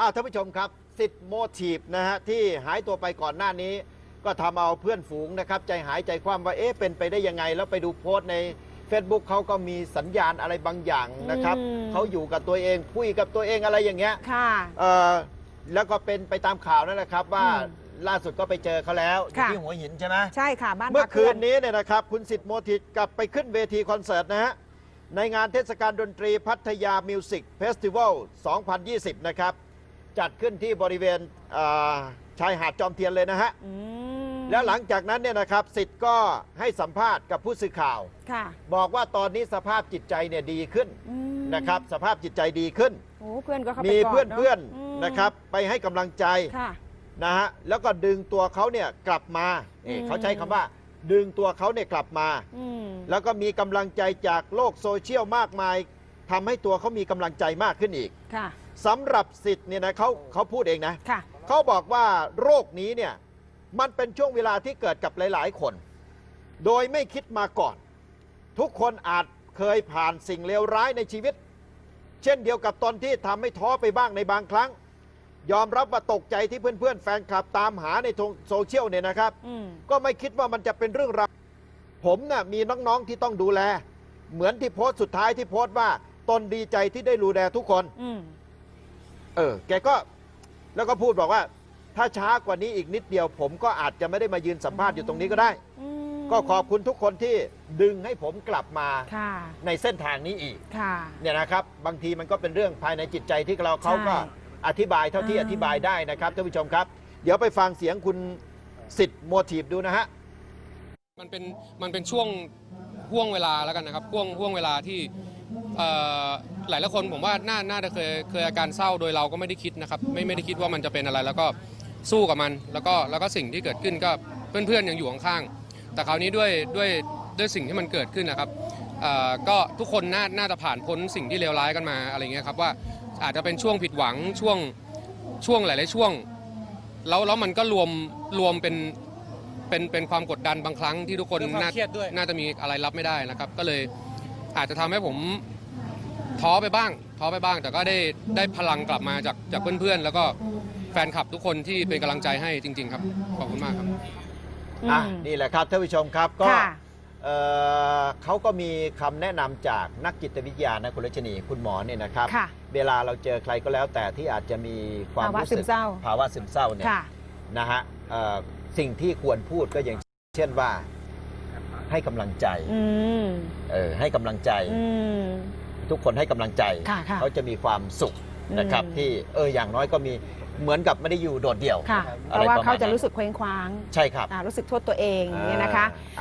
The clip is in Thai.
อ้าวท่านผู้ชมครับสิทธิ์โมทีฟนะฮะที่หายตัวไปก่อนหน้านี้ ก็ทำเอาเพื่อนฝูงนะครับ ใจหายใจความว่าเอ๊ะเป็นไปได้ยังไง แล้วไปดูโพสต์ใน Facebook เขาก็มีสัญญาณอะไรบางอย่างนะครับอืม เขาอยู่กับตัวเองคุยกับตัวเองอะไรอย่างเงี้ย ค่ะ เอ่อแล้วก็เป็นไปตามข่าวนั่นแหละครับ ว่าอืมล่าสุดก็ไปเจอเขาแล้วอยู่ค่ะ ที่หัวหินใช่ไหมใช่ค่ะบ้านเมื่อพักคืพื่นนี้เนี่ยนะครับคุณสิทธิ์โมทิตกลับไปขึ้นเวทีคอนเสิร์ตนะฮะในงานเทศกาลดนตรีพัทยามิวสิกเฟสติวัล2020 นะครับ จัดขึ้นที่บริเวณอ่าชายหาดจอมเทียนเลยนะฮะอืมแล้วหลังจากนั้นเนี่ยนะครับสิทธิ์ก็ให้สัมภาษณ์กับผู้สื่อข่าวค่ะบอกว่าตอนนี้สภาพจิตใจเนี่ยดีขึ้นอืมนะครับ สภาพจิตใจดีขึ้นโอ้เพื่อนก็เข้าไปมีกอดเพื่อนเนอะเพื่อนมนะครับไปให้กำลังใจค่ะนะฮะแล้วก็ดึงตัวเขาเนี่ยกลับมานี่อืมเขาใช้คำว่าดึงตัวเขาเนี่ยกลับมาอืมแล้วก็มีกำลังใจจากโลกโซเชียลมากมายทำให้ตัวเขามีกำลังใจมากขึ้นอีกค่ะ สำหรับสิทธิ์เนี่ยนะเขาเขาพูดเองนะค่ะ เขาบอกว่าโรคนี้เนี่ยมันเป็นช่วงเวลาที่เกิดกับหลาย ๆ คน โดยไม่คิดมาก่อน ทุกคนอาจเคยผ่านสิ่งเลวร้ายในชีวิต เช่นเดียวกับตอนที่ทำให้ท้อไปบ้างในบางครั้ง ยอมรับว่าตกใจที่เพื่อนๆ แฟนคลับตามหาในโซเชียลเนี่ยนะครับ อืม ก็ไม่คิดว่ามันจะเป็นเรื่องราว ผมน่ะมีน้องๆที่ต้องดูแล เหมือนที่โพสต์สุดท้ายที่โพสต์ว่าตนดีใจที่ได้ดูแลทุกคน อืม เออ แกก็แล้วก็พูดบอกว่า ถ้าช้ากว่านี้อีกนิดเดียว ผมก็อาจจะไม่ได้มายืนสัมภาษณ์อยู่ตรงนี้ก็ได้ อืมก็ขอบคุณทุกคนที่ดึงให้ผมกลับมาค่ะ ในเส้นทางนี้อีก ค่ะ เนี่ยนะครับบางทีมันก็เป็นเรื่องภายในจิตใจที่เราเขาก็อธิบายเท่าที่อ่า อธิบายได้นะครับท่านผู้ชมครับ เดี๋ยวไปฟังเสียงคุณสิทธิ์โมทีฟดูนะฮะ มันเป็นมันเป็นช่วงห่วงเวลาแล้วกันนะครับห่วงห่วงเวลาที่เอ่อ หลายหลายคนผมว่าน่าน่าจะเคยเคยอาการเศร้าโดยเราก็ไม่ได้คิดนะครับไม่ไม่ได้คิดว่ามันจะเป็นอะไร แล้วก็สู้กับมัน แล้วก็แล้วก็สิ่งที่เกิดขึ้นก็เพื่อนๆยังอยู่ข้างๆแต่คราวนี้ด้วยด้วยด้วยสิ่งที่มันเกิดขึ้นนะครับเอ่อก็ทุกคนน่าน่าจะผ่านพ้นสิ่งที่เลวร้ายกันมาอะไรเงี้ยครับว่าอาจจะเป็นช่วงผิดหวังช่วงช่วงหลายๆช่วง แล้วแล้วมันก็รวมรวมเป็นเป็นเป็นความกดดันบางครั้งที่ทุกคนเรื่องความน่าเครียดด้วยน่าจะมีอะไรรับไม่ได้นะครับ ก็เลยอาจจะทำให้ผม ท้อไปบ้าง ท้อไปบ้าง แต่ก็ได้ได้พลังกลับมาจากจากเพื่อนๆ แล้วก็แฟนคลับทุกคนที่เป็นกำลังใจให้จริง ๆ ครับ ขอบคุณมากครับ อะอืมนี่แหละครับท่านผู้ชมครับก็ค่ะเอ่อเขาก็มีคำแนะนำจากนักจิตวิทยานะคุณรัชนีคุณหมอเนี่ยนะครับ ค่ะเวลาเราเจอใครก็แล้วแต่ที่อาจจะมีความภาวะรู้ซึสึมกเศร้า ภาวะซึมเศร้าเนี่ยค่ะ นะฮะเอ่อสิ่งที่ควรพูดก็อย่างเช่นว่าให้กำลังใจอืม เออให้กำลังใจ อืม ทุกคนให้กำลังใจค่ะค่ะเขาจะมีความสุขนะครับอืมที่เอออย่างน้อยก็มีเหมือนกับไม่ได้อยู่โดดเดี่ยวค่ะอะเพไรราะว่าประมาณเขาจะนั้นรู้สึกเคว้งคว้างใช่ครับอ่ารู้สึกโทษตัวเองอย่างเงี้ยนะคะอ่า